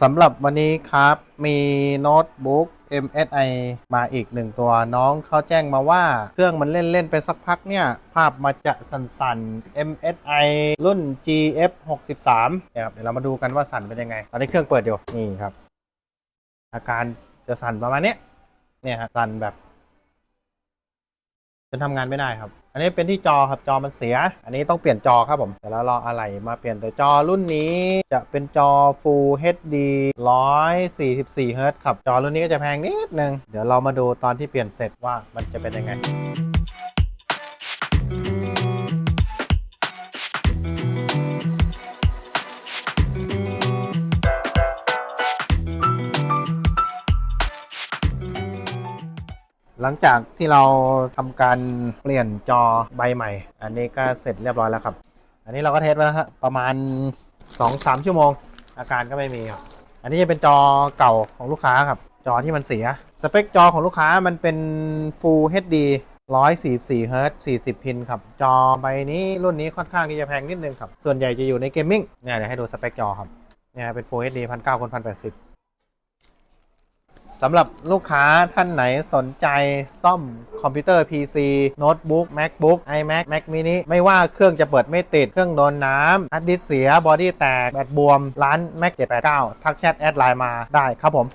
สำหรับวันนี้ครับมีโน้ตบุ๊ก MSI มาอีกหนึ่งตัวน้องเขาแจ้งมาว่าเครื่องมันเล่นๆไปสักพักเนี่ย ภาพมาจะสั่นๆ MSI รุ่น GF 63เนี่ยครับเดี๋ยวเรามาดูกันว่าสั่นเป็นยังไง ตอนนี้เครื่องเปิดอยู่นี่ครับ อาการจะสั่นประมาณนี้เนี่ยฮะสั่นแบบ จนทำงานไม่ได้ครับ อันนี้เป็นที่จอครับจอมันเสีย อันนี้ต้องเปลี่ยนจอครับผมเดี๋ยวเรารออะไรมาเปลี่ยนแต่จอรุ่นนี้จะเป็นจอ Full HD 144 Hz ครับจอรุ่นนี้ก็จะแพงนิดนึงเดี๋ยวเรามาดูตอนที่เปลี่ยนเสร็จว่ามันจะเป็นยังไง หลังจากที่เราทำการเปลี่ยนจอใบใหม่ อันนี้ก็เสร็จเรียบร้อยแล้วครับ อันนี้เราก็เทสไว้แล้วฮะประมาณ 2-3 ชั่วโมง อาการก็ไม่มีครับ อันนี้จะเป็นจอเก่าของลูกค้าครับ จอที่มันเสีย สเปคจอของลูกค้ามันเป็น Full HD 144 Hz 40 พินครับ จอใบนี้รุ่นนี้ค่อนข้างที่จะแพงนิดนึงครับ ส่วนใหญ่จะอยู่ในเกมมิ่งเนี่ยเดี๋ยวให้ดูสเปคจอครับเนี่ยเป็น Full HD 1900 1080 สำหรับลูกค้าท่านไหนสนใจซ่อมคอมพิวเตอร์ PC โน้ตบุ๊ก MacBook iMac Mac mini ไม่ว่าเครื่องจะเปิดไม่ติด เครื่องโดนน้ำฮัดดิสเสีย บอดี้แตก แบตบวม ร้าน Mac 789 ทักแชทแอดไลน์มาได้ครับผม